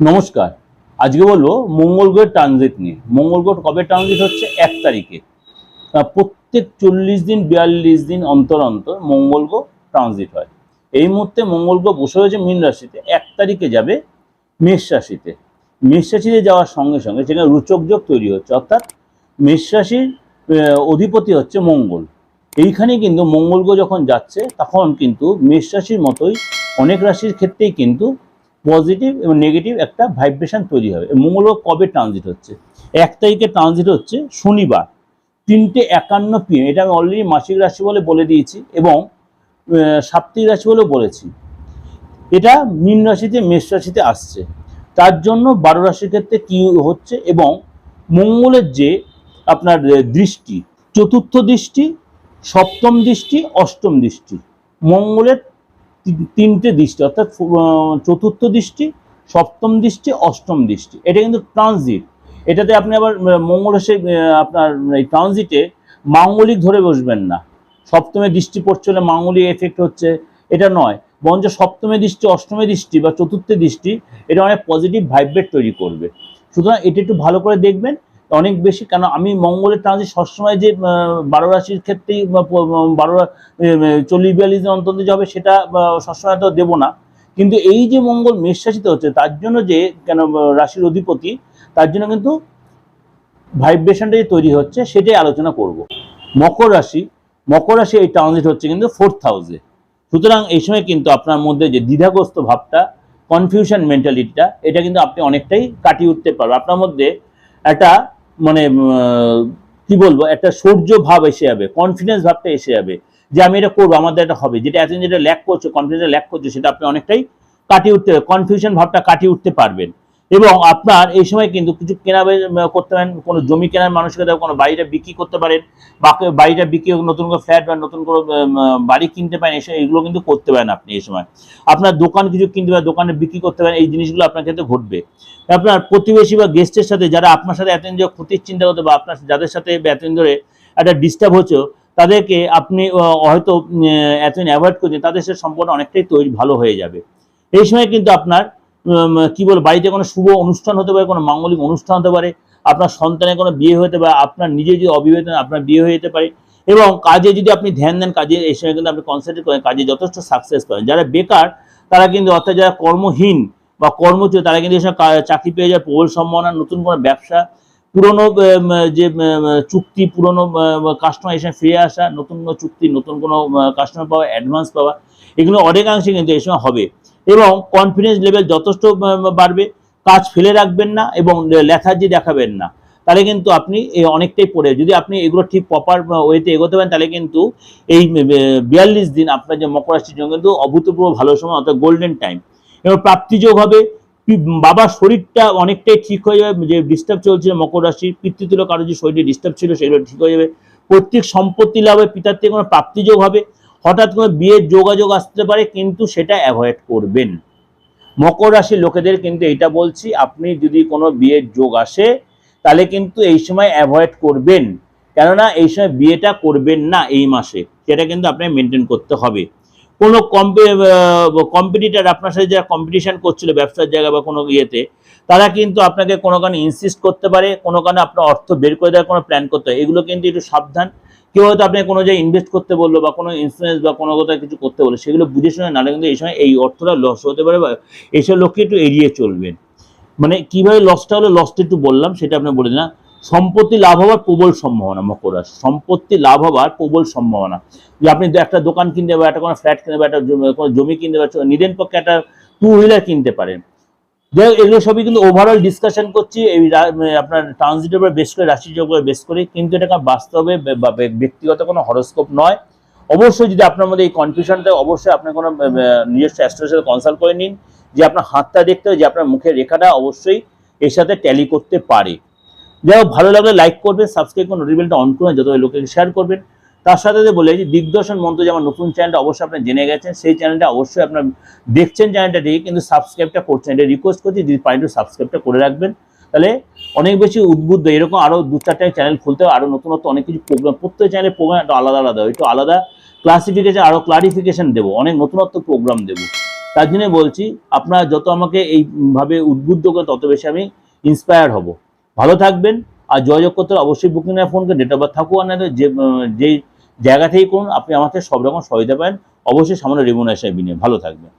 নমস্কার। আজকে বলব মঙ্গল গ্রহের ট্রানজিট নিয়ে। মঙ্গল গ্রহ কবে ট্রানজিট হচ্ছে? এক তারিখে। প্রত্যেক চল্লিশ দিন, বিয়াল্লিশ দিন অন্তর অন্তর মঙ্গল গ্রহ ট্রানজিট হয়। এই মুহূর্তে মঙ্গল গ্রহ বসে হয়েছে মীন রাশিতে। এক তারিখে যাবে মেষ রাশিতে। মেষ রাশিতে যাওয়ার সঙ্গে সঙ্গে সেখানে রুচক যোগ তৈরি হচ্ছে। অর্থাৎ মেষ রাশির অধিপতি হচ্ছে মঙ্গল। এইখানে কিন্তু মঙ্গল গ্রহ যখন যাচ্ছে, তখন কিন্তু মেষ রাশির মতোই অনেক রাশির ক্ষেত্রেই কিন্তু পজিটিভ এবং নেগেটিভ একটা ভাইব্রেশন তৈরি হবে। মঙ্গল কবে ট্রানজিট হচ্ছে? এক তারিখে ট্রানজিট হচ্ছে শনিবার, তিনটে একান্ন পিএম এটা আমি অলরেডি মাসিক রাশি বলে বলে দিয়েছি এবং সাপ্তাহিক রাশি বলেও বলেছি। এটা মীন রাশিতে, মেষ রাশিতে আসছে। তার জন্য বারো রাশির ক্ষেত্রে কি হচ্ছে এবং মঙ্গলের যে আপনার দৃষ্টি, চতুর্থ দৃষ্টি, সপ্তম দৃষ্টি, অষ্টম দৃষ্টি, মঙ্গলের তিনটে দৃষ্টি অর্থাৎ চতুর্থ দৃষ্টি সপ্তম দৃষ্টি অষ্টম দৃষ্টি। এটা কিন্তু ট্রানজিট এটাতে আপনি আবার আহ, মঙ্গল এসে আপনার এই ট্রানজিটে মাঙ্গলিক ধরে বসবেন না। সপ্তমে দৃষ্টি পড়ছে হলে মাঙ্গলিক এফেক্ট হচ্ছে। এটা নয়। বরঞ্চ সপ্তমে দৃষ্টি অষ্টমে দৃষ্টি বা চতুর্থ দৃষ্টি এটা অনেক পজিটিভ ভাইব্রেট তৈরি করবে। সুতরাং এটা একটু ভালো করে দেখবেন। অনেক বেশি, কেন আমি মঙ্গলের ট্রানজিট সবসময় যে বারো রাশির ক্ষেত্রেই বারো চল্লিশ বিয়াল্লিশ দিন অন্তত যাবে, সেটা সবসময় তো দেবো না। কিন্তু এই যে মঙ্গল মেষ রাশিতে হচ্ছে, তার জন্য যে, কেন রাশির অধিপতি, তার জন্য কিন্তু ভাইব্রেশনটা যে তৈরি হচ্ছে, সেটাই আলোচনা করব। মকর রাশি মকর রাশি এই ট্রানজিট হচ্ছে কিন্তু ফোর্থ হাউসে সুতরাং এই সময় কিন্তু আপনার মধ্যে যে দ্বিধাগ্রস্ত ভাবটা কনফিউশন মেন্টালিটিটা এটা কিন্তু আপনি অনেকটাই কাটিয়ে উঠতে পারবেন। আপনার মধ্যে একটা মানে কি বলব, একটা সৌর্য ভাব এসে যাবে কনফিডেন্স ভাবটা এসে যাবে যে আমি এটা করব, আমাদের এটা হবে। যেটা এতদিন যেটা ল্যাক করছে কনফিডেন্স ল্যাক করছে, সেটা আপনি অনেকটাই কাটিয়ে উঠতে কনফিউশন ভাবটা কাটিয়ে উঠতে পারবেন। এবং আপনার এই সময় কিন্তু কিছু কেনা করতে পারেন, কোনো জমি কেনার মানুষকে মানসিকতা কোনো বাড়িটা বিক্রি করতে পারেন বা বাড়িটা বিক্রি নতুন করে ফ্ল্যাট বা নতুন করে বাড়ি কিনতে পারেন, এসে এগুলো কিন্তু করতে পারেন আপনি এই সময়। আপনার দোকান কিছু কিনতে পারেন, দোকানে বিক্রি করতে পারেন, এই জিনিসগুলো আপনার ক্ষেত্রে ঘটবে। আপনার প্রতিবেশী বা গেস্টের সাথে যারা আপনার সাথে এতদিন যে ক্ষতির চিন্তা করতে বা আপনার যাদের সাথে এতদিন ধরে একটা ডিস্টার্ব হচ্ছে তাদেরকে আপনি হয়তো এতদিন অ্যাভয়েড করছেন তাদের সাথে সম্পর্ক অনেকটাই তৈরি, ভালো হয়ে যাবে। এই সময় কিন্তু আপনার কি বল, বাড়িতে কোনো শুভ অনুষ্ঠান হতে পারে, কোনো মাঙ্গলিক অনুষ্ঠান হতে পারে, আপনার সন্তানের কোনো বিয়ে হতে পারে, আপনার নিজে যদি অবিবাহিত আপনার বিয়ে হয়ে যেতে পারে, এবং কাজে যদি আপনি ধ্যান দেন, কাজে এই সময় কিন্তু আপনি কনসেন্ট্রেট করেন, কাজে যথেষ্ট সাকসেস পাবেন। যারা বেকার, তারা কিন্তু অর্থাৎ যারা কর্মহীন বা কর্মচ্যুত, তারা কিন্তু এসব চাকরি পেয়ে যায়, প্রবল সম্ভাবনা, নতুন কোনো ব্যবসা, পুরনো যে চুক্তি, পুরনো কাস্টমার এসে ফিরে আসা, নতুন কোনো চুক্তি, নতুন কোনো কাস্টমার পাওয়া অ্যাডভান্স পাওয়া, এগুলো অনেকাংশে কিন্তু এই সময় হবে। এবং কনফিডেন্স লেভেল যথেষ্ট বাড়বে। কাজ ফেলে রাখবেন না এবং লেথার্জি দেখাবেন না। তাহলে কিন্তু আপনি অনেকটাই পড়ে যদি আপনি এগুলো ঠিক প্রপার ওয়েতে এগোতে পারেন, তাহলে কিন্তু এই বিয়াল্লিশ দিন আপনার যে মকর রাশির জন্য কিন্তু অভূতপূর্ব ভালো সময়, অর্থাৎ গোল্ডেন টাইম এবং প্রাপ্তিযোগ হবে বাবার শরীরটা অনেকটাই ঠিক হয়ে যাবে, যে ডিস্টার্ব চলছিল মকর রাশি পিতৃতুল্য কারও যে শরীরে ডিস্টার্ব ছিল, সেগুলো ঠিক হয়ে যাবে। প্রত্যেক সম্পত্তি লাভে পিতার থেকে কোনো প্রাপ্তিযোগ হবে। হঠাৎ করে বিয়ের যোগাযোগ আসতে পারে, কিন্তু সেটা অ্যাভয়েড করবেন। মকর রাশির লোকেদের কিন্তু এইটা বলছি, আপনি যদি কোনো বিয়ের যোগ আসে, তাহলে কিন্তু এই সময় অ্যাভয়েড করবেন। কেননা এই সময় বিয়েটা করবেন না এই মাসে, সেটা কিন্তু আপনাকে মেনটেন করতে হবে। কোনো কম্পিটিটার আপনার সাথে যারা কম্পিটিশন করছিল ব্যবসার জায়গা বা কোনো ইয়েতে, তারা কিন্তু আপনাকে কোনো কারণে ইনসিস্ট করতে পারে, কোনো কারণে আপনার অর্থ বের করে দেওয়ার কোনো প্ল্যান করতে হয়। এগুলো কিন্তু একটু সাবধান। কেউ হয়তো আপনি কোনো জায়গায় ইনভেস্ট করতে বলল বা কোনো ইন্স্যুরেন্স বা কোনো কোথাও কিছু করতে বলল, সেগুলো বুঝে শুনে নাহলে কিন্তু এই সময় এই অর্থটা লস হতে পারে বা এইসব লোককে একটু এড়িয়ে চলবেন। মানে কীভাবে লসটা হলো লসটা একটু বললাম, সেটা আপনি বলে দিন সম্পত্তি লাভ হওয়ার প্রবল সম্ভাবনা, মকর রাশি। সম্পত্তি লাভ হওয়ার প্রবল সম্ভাবনা। যে আপনি একটা দোকান কিনতে বা একটা কোনো ফ্ল্যাট কিনতে বা একটা কোনো জমি কিনতে বা নিদেন পক্ষে একটা টু হুইলার কিনতে পারেন। যাই এগুলো সবই কিন্তু ওভারঅল ডিসকাশন করছি, এই আপনার ট্রানজিটের উপরে বেশ করে রাশির উপর বেশ করে, কিন্তু এটা বাস্তবে ব্যক্তিগত কোনো হরস্কোপ নয়। অবশ্যই যদি আপনার মধ্যে এই কনফিউশন থাকে, অবশ্যই আপনার কোনো নিজস্ব অ্যাস্ট্রোর সাথে কনসাল্ট করে নিন, যে আপনার হাতটা দেখতে হবে, যে আপনার মুখের রেখাটা অবশ্যই এর সাথে ট্যালি করতে পারে। যাই হোক, ভালো লাগলে লাইক করবেন সাবস্ক্রাইব করে নোটিফিকেশনটা অন করবেন যত লোকে শেয়ার করবেন। তার সাথে সাথে বলে যে দিগদর্শন মন্ত্র যে আমার নতুন চ্যানেলটা অবশ্যই আপনি জেনে গেছেন, সেই চ্যানেলটা অবশ্যই আপনার দেখছেন চ্যানেলটা ঠিক কিন্তু সাবস্ক্রাইবটা করছেন। এটা রিকোয়েস্ট করছি, যদি পারেন একটু সাবস্ক্রাইবটা করে রাখবেন। তাহলে অনেক বেশি উদ্বুদ্ধ, এরকম আরও দু চারটা চ্যানেল খুলতে হবে আরও নতুনত্ব অনেক কিছু প্রোগ্রাম প্রত্যেক চ্যানেলের প্রোগ্রাম একটু আলাদা আলাদা, একটু আলাদা ক্লাসিফিকেশন আরও ক্লারিফিকেশন দেবো, অনেক নতুনত্ব প্রোগ্রাম দেবো। তার জন্য বলছি, আপনারা যত আমাকে এইভাবে উদ্বুদ্ধ করে তত বেশি আমি ইন্সপায়ার হব। ভালো থাকবেন, আর যোগাযোগ করতে অবশ্যই বুকিং ফোন করে ডেট অফ বার্থ থাকুক আর না যে যেই জায়গা থেকেই করুন, আপনি আমাকে সব রকম সহযোগিতা পাবেন। অবশ্যই সামান্য রেমুনেশন বিনিয়োগ ভালো থাকবেন।